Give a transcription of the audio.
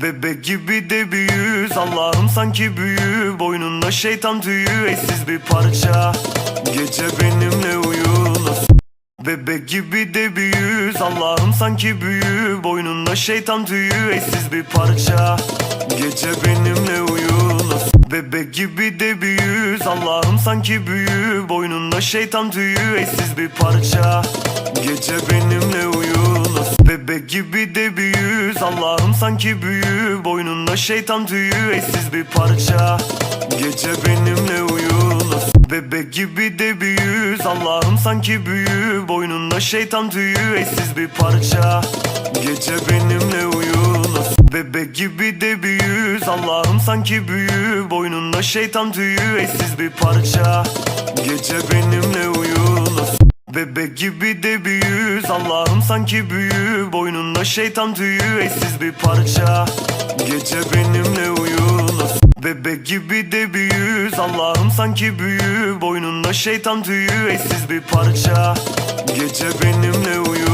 Bebek gibi de büyüz Allah'ım sanki büyü. Boynunda şeytan tüyü eşsiz bir parça. Gece benimle uyu Bebek gibi de büyüz Allah'ım sanki büyü. Boynunda şeytan tüyü eşsiz bir parça. Gece benimle uyu Bebek gibi de büyüz Allah'ım sanki büyü. Boynunda şeytan tüyü eşsiz bir parça. Gece benimle uyu Bebek gibi de büyüz Allah'ım sanki büyü Boynunda şeytan tüyü eşsiz bir parça. Gece benimle uyu Bebek gibi de büyüz. Allah'ım sanki büyü Boynunda şeytan tüyü eşsiz bir parça. Gece benimle uyu Bebek gibi de büyüz. Allah'ım sanki büyü Boynunda şeytan tüyü eşsiz bir parça. Gece benimle Bebek gibi de büyüz Allah'ım sanki büyü. Boynunda şeytan tüyü. Eşsiz bir parça. Gece benimle uyu. Bebek gibi de büyüz Allah'ım sanki büyü. Boynunda şeytan tüyü. Eşsiz bir parça. Gece benimle uyu